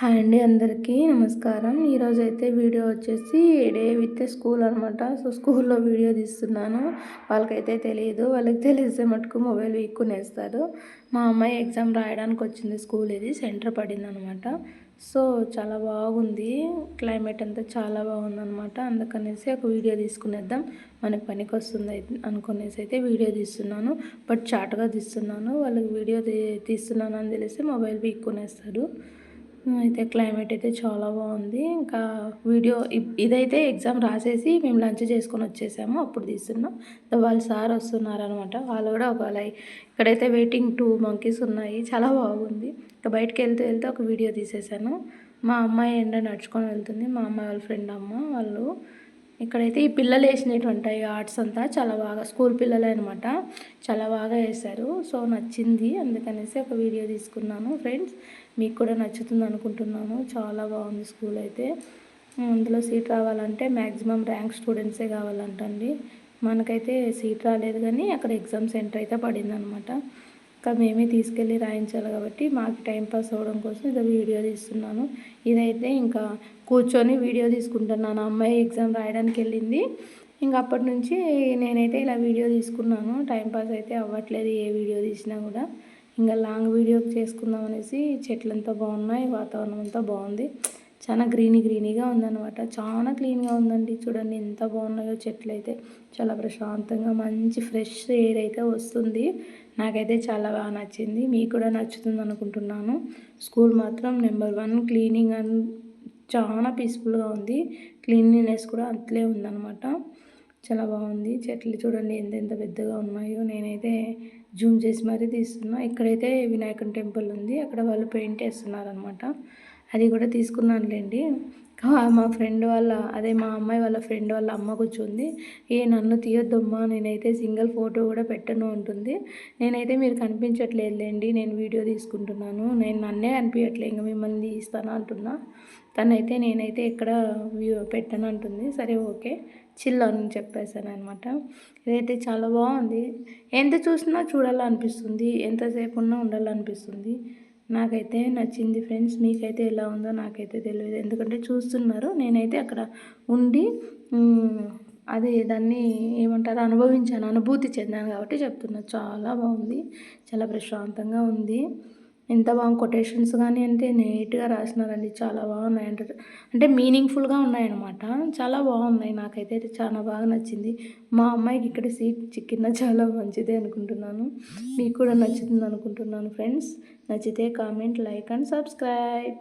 Hi అండి అందరికీ నమస్కారం. ఈరోజు అయితే వీడియో వచ్చేసి డే విత్ స్కూల్ అనమాట సో స్కూల్లో వీడియో తీస్తున్నాను. వాళ్ళకైతే తెలియదు వాళ్ళకి తెలిస్తే మటుకు మొబైల్ వీక్కునేస్తారు. మా అమ్మాయి ఎగ్జామ్ రాయడానికి వచ్చింది స్కూల్ ఇది సెంటర్ పడింది అనమాట సో చాలా బాగుంది. క్లైమేట్ అంతా చాలా బాగుందనమాట అందుకనేసి ఒక వీడియో తీసుకునేద్దాం. మనకి పనికి వస్తుంది అనుకునేసి అయితే వీడియో తీస్తున్నాను. బట్ చాటుగా తీస్తున్నాను. వాళ్ళకి వీడియో తీస్తున్నాను అని తెలిసి మొబైల్ వీక్కునేస్తారు. అయితే క్లైమేట్ అయితే చాలా బాగుంది. ఇంకా వీడియో ఇదైతే ఎగ్జామ్ రాసేసి మేము లంచ్ చేసుకొని వచ్చేసాము. అప్పుడు తీస్తున్నాం. వాళ్ళ సార్ వస్తున్నారనమాట వాళ్ళు కూడా ఒక లైక్ ఇక్కడైతే వెయిటింగ్ టూ మంకీస్ ఉన్నాయి. చాలా బాగుంది. ఇంకా బయటకు వెళ్తూ వెళ్తే ఒక వీడియో తీసేసాను. మా అమ్మాయి ఎండ నడుచుకొని వెళ్తుంది. మా అమ్మాయి వాళ్ళ ఫ్రెండ్ అమ్మ వాళ్ళు ఇక్కడైతే ఈ పిల్లలు వేసినటువంటి ఆర్ట్స్ అంతా చాలా బాగా స్కూల్ పిల్లలే అనమాట చాలా బాగా వేశారు. సో నచ్చింది. అందుకనేసి ఒక వీడియో తీసుకున్నాను ఫ్రెండ్స్. మీకు కూడా నచ్చుతుంది అనుకుంటున్నాను. చాలా బాగుంది స్కూల్ అయితే. అందులో సీట్ రావాలంటే మ్యాక్సిమం ర్యాంక్ స్టూడెంట్సే కావాలంటండి. మనకైతే సీట్ రాలేదు కానీ అక్కడ ఎగ్జామ్ సెంటర్ అయితే పడిందనమాట ఇంకా మేమే తీసుకెళ్ళి రాయించాలి కాబట్టి మాకు టైంపాస్ అవ్వడం కోసం ఇది వీడియో తీస్తున్నాను. ఇదైతే ఇంకా కూర్చొని వీడియో తీసుకుంటున్నాను. అమ్మాయి ఎగ్జామ్ రాయడానికి వెళ్ళింది. ఇంకా అప్పటి నుంచి నేనైతే ఇలా వీడియో తీసుకున్నాను. టైంపాస్ అయితే అవ్వట్లేదు ఏ వీడియో తీసినా కూడా. ఇంకా లాంగ్ వీడియో చేసుకుందాం అనేసి చెట్లంతా బాగున్నాయి వాతావరణం అంతా బాగుంది. చాలా గ్రీనీ గ్రీనీగా ఉందన్నమాట. చాలా క్లీన్గా ఉందండి. చూడండి ఎంత బాగున్నాయో చెట్లు అయితే చాలా ప్రశాంతంగా మంచి ఫ్రెష్ ఎయిర్ అయితే వస్తుంది. నాకైతే చాలా బాగా నచ్చింది. మీకు కూడా నచ్చుతుంది అనుకుంటున్నాను. స్కూల్ మాత్రం నెంబర్ వన్ క్లీనింగ్ అండ్ చాలా పీస్ఫుల్గా ఉంది. క్లీన్లీనెస్ కూడా అంతలే ఉందన్నమాట. చాలా బాగుంది. చెట్లు చూడండి ఎంత ఎంత పెద్దగా ఉన్నాయో. నేనైతే జూమ్ చేసి మరీ తీస్తున్నా. ఇక్కడైతే వినాయకుని టెంపుల్ ఉంది. అక్కడ వాళ్ళు పెయింట్ వేస్తున్నారనమాట అది కూడా తీసుకున్నానులేండి. మా ఫ్రెండ్ వాళ్ళ అదే మా అమ్మాయి వాళ్ళ ఫ్రెండ్ వాళ్ళ అమ్మ కూర్చుంది. ఏ నన్ను తీయొద్దమ్మా నేనైతే సింగిల్ ఫోటో కూడా పెట్టను ఉంటుంది నేనైతే మీరు కనిపించట్లేదులేండి నేను వీడియో తీసుకుంటున్నాను. నేను నన్నే అనిపించట్లే ఇంకా మిమ్మల్ని తీస్తాను అంటున్నా. తనైతే నేనైతే ఎక్కడ పెట్టను అంటుంది. సరే ఓకే చిల్ అని చెప్పేశాను అనమాట. ఇదైతే చాలా బాగుంది. ఎంత చూసినా చూడాలనిపిస్తుంది ఎంతసేపు ఉన్నా ఉండాలనిపిస్తుంది. నాకైతే నచ్చింది ఫ్రెండ్స్. మీకైతే ఎలా ఉందో నాకైతే తెలియదు. ఎందుకంటే చూస్తున్నారు నేనైతే అక్కడ ఉండి అది దాన్ని ఏమంటారు అనుభవించాను. అనుభూతి చెందాను కాబట్టి చెప్తున్నా. చాలా బాగుంది. చాలా ప్రశాంతంగా ఉంది. ఎంత బాగా కొటేషన్స్ కానీ అంటే నీట్గా రాసినారండి. చాలా బాగున్నాయి అంటే అంటే మీనింగ్ఫుల్గా ఉన్నాయన్నమాట. చాలా బాగున్నాయి. నాకైతే చాలా బాగా నచ్చింది. మా అమ్మాయికి ఇక్కడ సీట్ చిక్కిన చాలా మంచిదే అనుకుంటున్నాను. మీకు కూడా నచ్చుతుంది అనుకుంటున్నాను ఫ్రెండ్స్ నచ్చితే కామెంట్ లైక్ అండ్ సబ్స్క్రైబ్